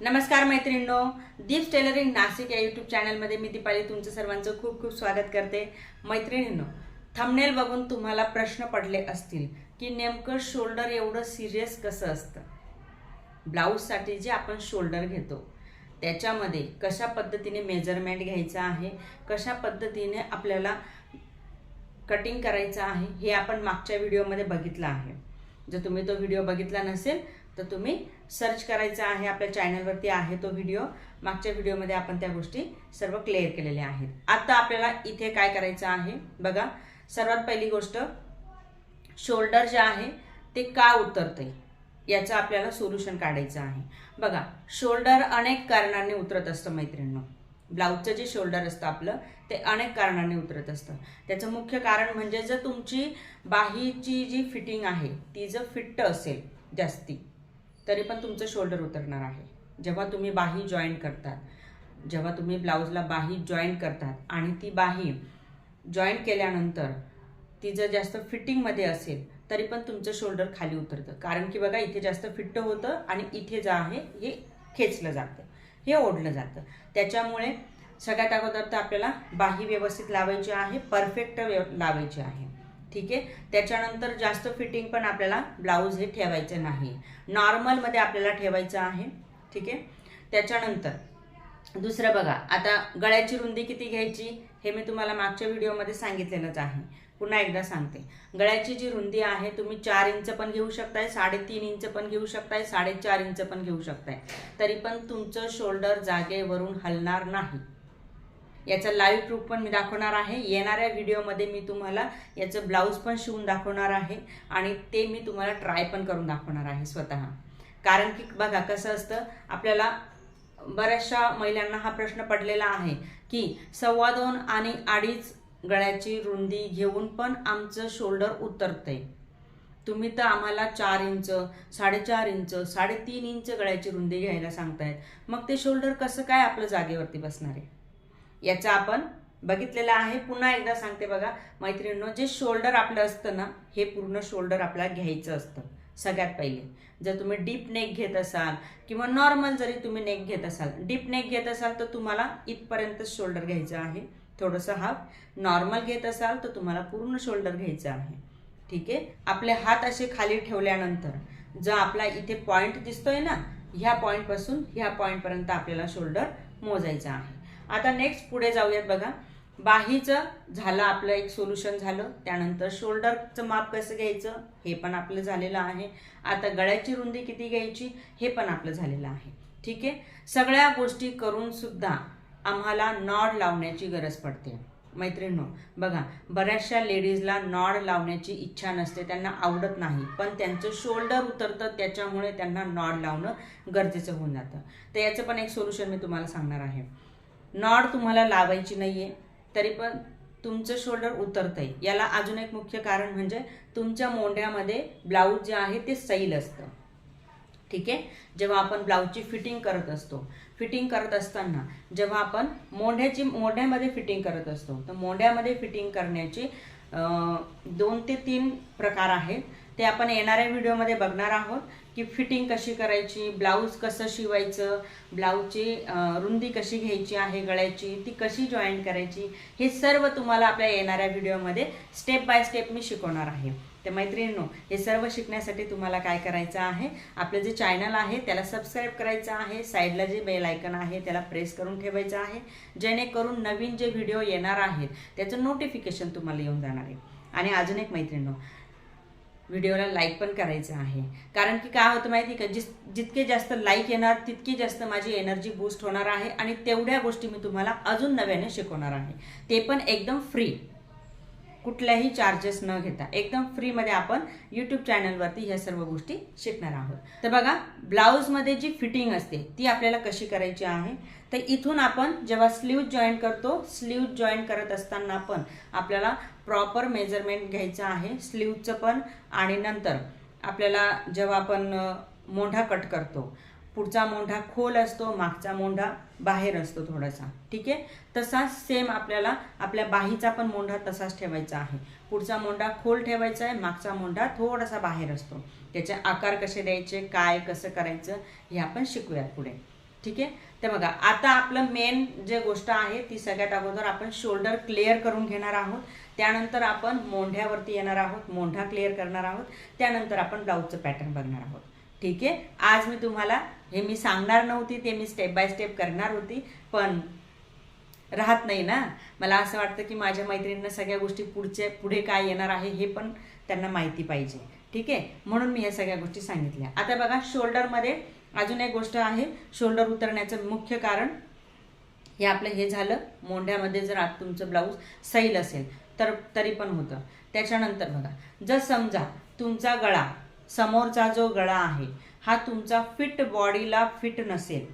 नमस्कार मैत्रिणींनो दीप टेलरिंग नाशिक या यूट्यूब चॅनलमध्ये मी दीपाली तुमचं सर्वांचं खूप खूप स्वागत करते. मैत्रिणींनो थंबनेल बघून तुम्हाला प्रश्न पडले असतील की नेमकं शोल्डर एवढं सिरियस कसं असतं? ब्लाऊजसाठी जे आपण शोल्डर घेतो त्याच्यामध्ये कशा पद्धतीने मेजरमेंट घ्यायचं आहे कशा पद्धतीने आपल्याला कटिंग करायचं आहे हे आपण मागच्या व्हिडिओमध्ये बघितलं आहे. जर तुम्ही तो व्हिडिओ बघितला नसेल तर तुम्ही सर्च करायचा आहे आपल्या चॅनलवरती आहे तो व्हिडिओ मागच्या व्हिडिओमध्ये आपण त्या गोष्टी सर्व क्लिअर केलेल्या आहेत. आता आपल्याला इथे काय करायचं आहे? बघा सर्वात पहिली गोष्ट शोल्डर जे आहे ते का उतरते? याचं आपल्याला सोल्युशन काढायचं आहे. बघा शोल्डर अनेक कारणांनी उतरत असतं मैत्रिणींनो. ब्लाऊजचं जे शोल्डर असतं आपलं ते अनेक कारणांनी उतरत असतं. त्याचं मुख्य कारण म्हणजे जर तुमची बाहीची जी फिटिंग आहे ती जर फिट्ट असेल जास्ती तरी पण तुमचं शोल्डर उतरणार आहे. जेव्हा तुम्ही बाही जॉईन करतात जेव्हा तुम्ही ब्लाऊजला बाही जॉईन करतात आणि ती बाही जॉईन केल्यानंतर ती जर जास्त फिटिंगमध्ये असेल तरी पण तुमचं शोल्डर खाली उतरतं. कारण की बघा इथे जास्त फिट्ट होतं आणि इथे जे आहे हे खेचलं जातं. हे ओढलं जातं. त्याच्यामुळे सगळ्यात अगोदर तर आपल्याला बाही व्यवस्थित लावायची आहे परफेक्ट लावायची आहे. ठीक आहे? त्याच्यानंतर जास्त फिटिंग पण आपल्याला ब्लाऊज हे ठेवायचं नाही. नॉर्मलमध्ये आपल्याला ठेवायचं आहे. ठीक आहे? त्याच्यानंतर दुसरं बघा आता गळ्याची रुंदी किती घ्यायची? हे मी तुम्हाला मागच्या व्हिडिओमध्ये सांगितलेलंच आहे. पुन्हा एकदा सांगते. गळ्याची जी रुंदी आहे तुम्ही चार इंच पण घेऊ शकताय साडेतीन इंच पण घेऊ शकताय साडेचार इंच पण घेऊ शकताय. तरी पण तुमचं शोल्डर जागेवरून हलणार नाही. याचा लाईव्ह प्रूफ पण मी दाखवणार आहे. येणाऱ्या व्हिडिओमध्ये मी तुम्हाला याचं ब्लाऊज पण शिवून दाखवणार आहे आणि ते मी तुम्हाला ट्राय पण करून दाखवणार आहे स्वतः. कारण की बघा कसं असतं आपल्याला बऱ्याचशा महिलांना हा प्रश्न पडलेला आहे की सव्वा दोन आणि अडीच गळ्याची रुंदी घेऊन पण आमचं शोल्डर उतरतंय. तुम्ही तर आम्हाला चार इंच साडेचार इंच साडेतीन इंच गळ्याची रुंदी घ्यायला सांगतायत. मग ते शोल्डर कसं काय आपलं जागेवरती बसणार आहे? याचा आपण बघितलेला आहे. पुन्हा एकदा सांगते बघा मैत्रिणींनो जे शोल्डर आपलं असतं ना हे पूर्ण शोल्डर आपल्याला घ्यायचं असतं सगळ्यात पहिले. जर तुम्ही डीप नेक घेत असाल किंवा नॉर्मल जरी तुम्ही नेक घेत असाल डीप नेक घेत असाल तर तुम्हाला इथपर्यंतच शोल्डर घ्यायचं आहे. थोडंसं हाफ. नॉर्मल घेत असाल तर तुम्हाला पूर्ण शोल्डर घ्यायचं आहे. ठीक आहे? आपले हात असे खाली ठेवल्यानंतर जो आपला इथे पॉईंट दिसतोय ना ह्या पॉईंटपासून ह्या पॉईंटपर्यंत आपल्याला शोल्डर मोजायचं आहे. आता नेक्स्ट पुढे जाऊयात बघा. बाहीचं झालं आपलं एक सोल्युशन झालं. त्यानंतर शोल्डरचं माप कसं घ्यायचं? हे पण आपलं झालेलं आहे. आता गळ्याची रुंदी किती घ्यायची? हे पण आपलं झालेलं आहे. ठीक आहे? सगळ्या गोष्टी करून सुद्धा आम्हाला नॉड लावण्याची गरज पडते. मैत्रिणो बघा बऱ्याचशा लेडीजला नॉड लावण्याची इच्छा नसते त्यांना आवडत नाही. पण त्यांचं शोल्डर उतरतं त्याच्यामुळे त्यांना नॉड लावणं गरजेचं होऊन जातं. तर याचं पण एक सोल्युशन मी तुम्हाला सांगणार आहे. नॉड तुम्हाला लावायची नाहीये तरी पण तुमचं शोल्डर उतरतंय. याला अजून एक मुख्य कारण म्हणजे तुमच्या मोंढ्यामध्ये ब्लाऊज जे आहे ते सैल असतं. ठीक आहे? जेव्हा आपण ब्लाऊजची फिटिंग करत असतो फिटिंग करत असताना जेव्हा आपण मोंढ्याची मोंढ्यामध्ये फिटिंग करत असतो तर मोंढ्यामध्ये फिटिंग करण्याची दोन ते तीन प्रकार आहेत. ते आपण येणाऱ्या व्हिडिओमध्ये बघणार आहोत. की फिटिंग कशी करायची ब्लाऊज कसं शिवायचं ब्लाऊजची रुंदी कशी घ्यायची आहे गळ्याची ती कशी जॉईन करायची हे सर्व तुम्हाला आपल्या येणाऱ्या व्हिडिओमध्ये स्टेप बाय स्टेप मी शिकवणार आहे. तर मैत्रिणींनो हे सर्व शिकण्यासाठी तुम्हाला काय करायचं आहे आपलं जे चॅनल आहे त्याला सबस्क्राईब करायचं आहे साईडला जे बेल आयकन आहे त्याला प्रेस करून ठेवायचं आहे जेणेकरून नवीन जे व्हिडिओ येणार आहेत त्याचं नोटिफिकेशन तुम्हाला येऊन जाणार आहे. आणि अजून एक मैत्रिणीनो व्हिडिओला लाईक पण करायचं आहे. कारण की काय होतं माहिती का? जिस जितके जास्त लाईक येणार तितकी जास्त माझी एनर्जी बूस्ट होणार आहे आणि तेवढ्या गोष्टी मी तुम्हाला अजून नव्याने शिकवणार आहे. ते पण एकदम फ्री कुठल्याही चार्जेस न घेता. एकदम फ्रीमध्ये आपण यूट्यूब चॅनलवरती ह्या सर्व गोष्टी शिकणार आहोत. तर बघा ब्लाऊजमध्ये जी फिटिंग असते ती आपल्याला कशी करायची आहे? तर इथून आपण जेव्हा स्लीव जॉईन करतो स्लीव जॉईन करत असताना पण आपल्याला प्रॉपर मेजरमेंट घ्यायचं आहे. स्लीवचं पण. आणि नंतर आपल्याला जेव्हा आपण मोंढा कट करतो पुढचा मोंढा खोल असतो मागचा मोंढा बाहेर असतो थोडासा. ठीक आहे? तसाच सेम आपल्याला आपल्या बाहीचा पण मोंढा तसाच ठेवायचा आहे. पुढचा मोंढा खोल ठेवायचा आहे मागचा मोंढा थोडासा बाहेर असतो. त्याचे आकार कसे द्यायचे काय कसं करायचं हे आपण शिकूयात पुढे. ठीक आहे? तर बघा आता आपलं मेन जे गोष्ट आहे ती सगळ्यात अगोदर आपण शोल्डर क्लिअर करून घेणार आहोत. त्यानंतर आपण मोंढ्यावरती येणार आहोत मोंढा क्लिअर करणार आहोत. त्यानंतर आपण ब्लाऊजचं पॅटर्न बघणार आहोत. ठीक आहे? आज मी तुम्हाला हे मी सांगणार नव्हती ते मी स्टेप बाय स्टेप करणार होती पण राहत नाही ना. मला असं वाटतं की माझ्या मैत्रिणींना सगळ्या गोष्टी पुढचे पुढे काय येणार आहे हे पण त्यांना माहिती पाहिजे. ठीक आहे? म्हणून मी ह्या सगळ्या गोष्टी सांगितल्या. आता बघा शोल्डरमध्ये अजून एक गोष्ट आहे. शोल्डर उतरण्याचं मुख्य कारण हे आपलं हे झालं मोंढ्यामध्ये जर आत तुमचं ब्लाऊज सैल असेल तर तरी पण होतं. त्याच्यानंतर बघा जर समजा तुमचा गळा समोरचा जो गळा आहे हा तुमचा फिट बॉडीला फिट नसेल.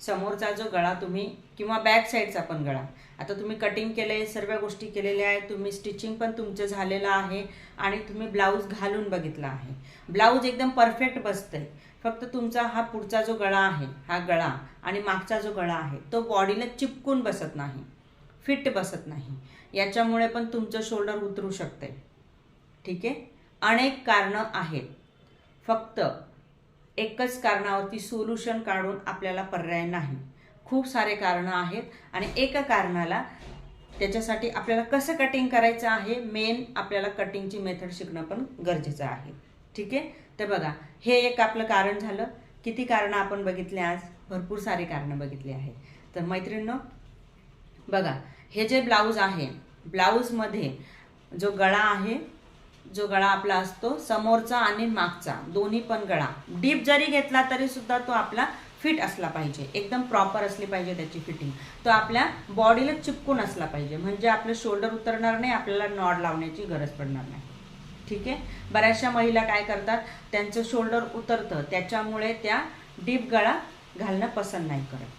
समोरचा जो गळा तुम्ही किंवा बॅक साईडचा पण गळा. आता तुम्ही कटिंग केले सर्व गोष्टी केलेल्या आहेत तुम्ही स्टिचिंग पण तुमचं झालेलं आहे आणि तुम्ही ब्लाऊज घालून बघितला आहे. ब्लाऊज एकदम परफेक्ट बसतंय. फक्त तुमचा हा पुढचा जो गळा आहे हा गळा आणि मागचा जो गळा आहे तो बॉडीला चिपकून बसत नाही. फिट बसत नाही. याच्यामुळे पण तुमचं शोल्डर उतरू शकते ठीक आहे? अनेक कारणं आहेत. फक्त एकच कारणावरती सोल्युशन काढून आपल्याला पर्याय नाही. खूप सारे कारणं आहेत आणि एका कारणाला त्याच्यासाठी आपल्याला कसं कटिंग करायचं आहे? मेन आपल्याला कटिंगची मेथड शिकणं पण गरजेचं आहे. ठीक आहे? तर बघा हे एक आपलं कारण झालं. किती कारणं आपण बघितले आज? भरपूर सारे कारणं बघितली आहेत. तर मैत्रिणींनो बघा हे जे ब्लाऊज आहे ब्लाऊजमध्ये जो गळा आहे जो गळा आपला असतो समोरचा आणि मागचा दोन्ही पण गळा. डीप जरी घेतला तरी सुद्धा तो आपला फिट असला पाहिजे. एकदम प्रॉपर असली पाहिजे त्याची फिटिंग तो आपल्या बॉडीला चिपकून असला पाहिजे. म्हणजे आपलं शोल्डर उतरणार नाही आपल्याला नॉड लावण्याची गरज पडणार नाही. ठीक आहे? बऱ्याचशा महिला काय करतात? त्यांचं शोल्डर उतरतं. त्याच्यामुळे त्या डीप गळा घालणं पसंत नाही करत.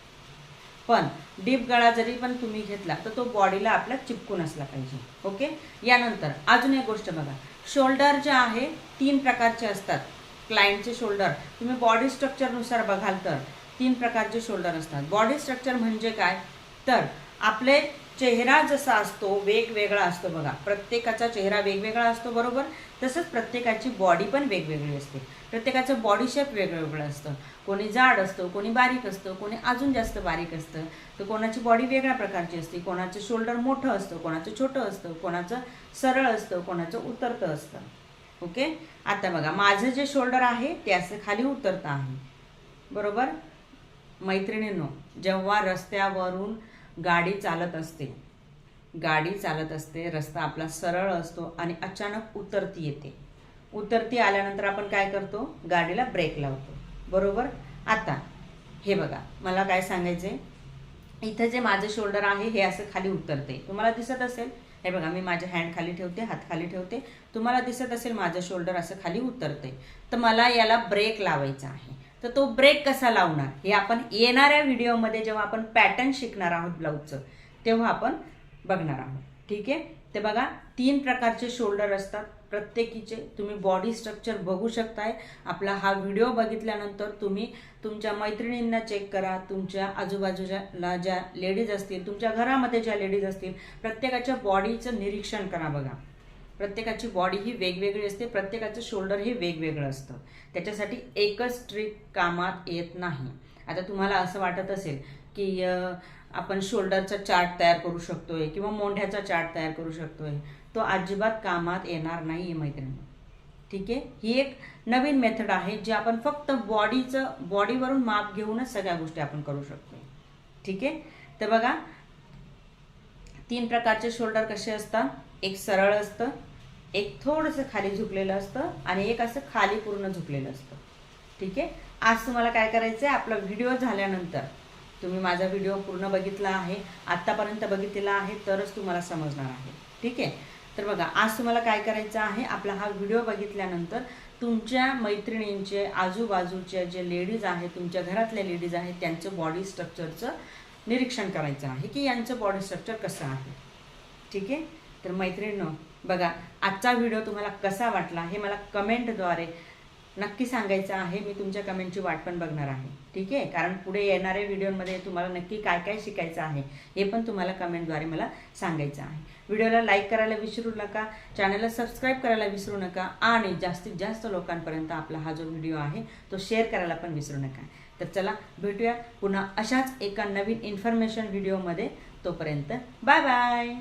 पण डीप गळा जरी पण तुम्ही घेतला तर तो बॉडीला आपल्या चिपकून असला पाहिजे. ओके? यानंतर अजून एक गोष्ट बघा. शोल्डर जे आहे तीन प्रकारचे असतात. क्लायंटचे शोल्डर. तुम्ही बॉडी स्ट्रक्चरनुसार बघाल तर तीन प्रकारचे शोल्डर असतात. बॉडी स्ट्रक्चर म्हणजे काय? तर आपले चेहरा जसा असतो वेगवेगळा असतो बघा. प्रत्येकाचा चेहरा वेगवेगळा असतो बरोबर? तसंच प्रत्येकाची बॉडी पण वेगवेगळी असते. प्रत्येकाचं बॉडी शेप वेगळं असतं. कोणी जाड असतं कोणी बारीक असतं कोणी अजून जास्त बारीक असतं. तर कोणाची बॉडी वेगळ्या प्रकारची असते. कोणाचं शोल्डर मोठं असतं कोणाचं छोटं असतं कोणाचं सरळ असतं कोणाचं उतरतं असतं. ओके? आता बघा माझं जे शोल्डर आहे ते असं खाली उतरतं आहे. बरोबर? मैत्रिणींनो जेव्हा रस्त्यावरून गाडी चालत असते. गाडी चालत असते रस्ता आपला सरळ असतो आणि अचानक उतरती येते. उतरती आल्यानंतर आपण काय करतो? गाडीला ब्रेक लावतो. बरोबर? आता हे बघा मला काय सांगायचं आहे इथं जे माझं शोल्डर आहे हे असं खाली उतरते तुम्हाला दिसत असेल? हे बघा मी माझे हँड खाली ठेवते हात खाली ठेवते. तुम्हाला दिसत असेल माझं शोल्डर असं खाली उतरते तर मला याला ब्रेक लावायचा आहे. तर तो ब्रेक कसा लावणार? हे आपण येणाऱ्या व्हिडिओमध्ये जेव्हा आपण पॅटर्न शिकणार आहोत ब्लाऊजचं तेव्हा आपण बघणार आहोत. ठीक आहे? ते बघा तीन प्रकारचे शोल्डर असतात. प्रत्येकीचे तुम्ही बॉडी स्ट्रक्चर बघू शकताय. आपला हा व्हिडिओ बघितल्यानंतर तुम्ही तुमच्या मैत्रिणींना चेक करा. तुमच्या आजूबाजूच्या ज्या लेडीज असतील तुमच्या घरामध्ये ज्या लेडीज असतील प्रत्येकाच्या बॉडीचं निरीक्षण करा बघा. प्रत्येकाची बॉडी ही वेगवेगळी असते प्रत्येकाचं शोल्डर हे वेगवेगळं असतं. त्याच्यासाठी एकच ट्रिक कामात येत नाही. आता तुम्हाला असं वाटत असेल की आपण शोल्डरचा चार्ट तयार करू शकतोय किंवा मोंढ्याचा चार्ट तयार करू शकतोय तो अजिबात कामात येणार नाही आहे मैत्रिणी. ठीक आहे? ही एक नवीन मेथड आहे जी आपण फक्त बॉडीचं बॉडीवरून माप घेऊनच सगळ्या गोष्टी आपण करू शकतो. ठीक आहे? तर बघा तीन प्रकारचे शोल्डर कसे असतात? एक सरळ असतं एक थोडंसं खाली झुकलेलं असतं आणि एक असं खाली पूर्ण झुकलेलं असतं. ठीक आहे? आज तुम्हाला काय करायचं आहे आपला व्हिडिओ झाल्यानंतर. तुम्ही माझा व्हिडिओ पूर्ण बघितला आहे. आत्तापर्यंत बघितलेला आहे तरच तुम्हाला समजणार आहे. ठीक आहे? तर बघा आज तुम्हाला काय करायचं आहे? आपला हा व्हिडिओ बघितल्यानंतर तुमच्या मैत्रिणींचे आजूबाजूच्या जे लेडीज आहेत तुमच्या घरातल्या लेडीज आहेत त्यांचं बॉडी स्ट्रक्चरचं निरीक्षण करायचं आहे की यांचं बॉडी स्ट्रक्चर कसं आहे? ठीक आहे? तर मैत्रिणीनं बघा आजचा व्हिडिओ तुम्हाला कसा वाटला हे मला कमेंटद्वारे नक्की सांगायचं आहे. मी तुमच्या कमेंटची वाट पण बघणार आहे. ठीक आहे? कारण पुढे येणाऱ्या व्हिडिओमध्ये तुम्हाला नक्की काय काय शिकायचं आहे हे पण तुम्हाला कमेंटद्वारे मला सांगायचं आहे. व्हिडिओला लाईक करायला विसरू नका चॅनलला सबस्क्राईब करायला विसरू नका आणि जास्तीत जास्त लोकांपर्यंत आपला हा जो व्हिडिओ आहे तो शेअर करायला पण विसरू नका. तर चला भेटूया पुन्हा अशाच एका नवीन इन्फॉर्मेशन व्हिडिओमध्ये तोपर्यंत बाय बाय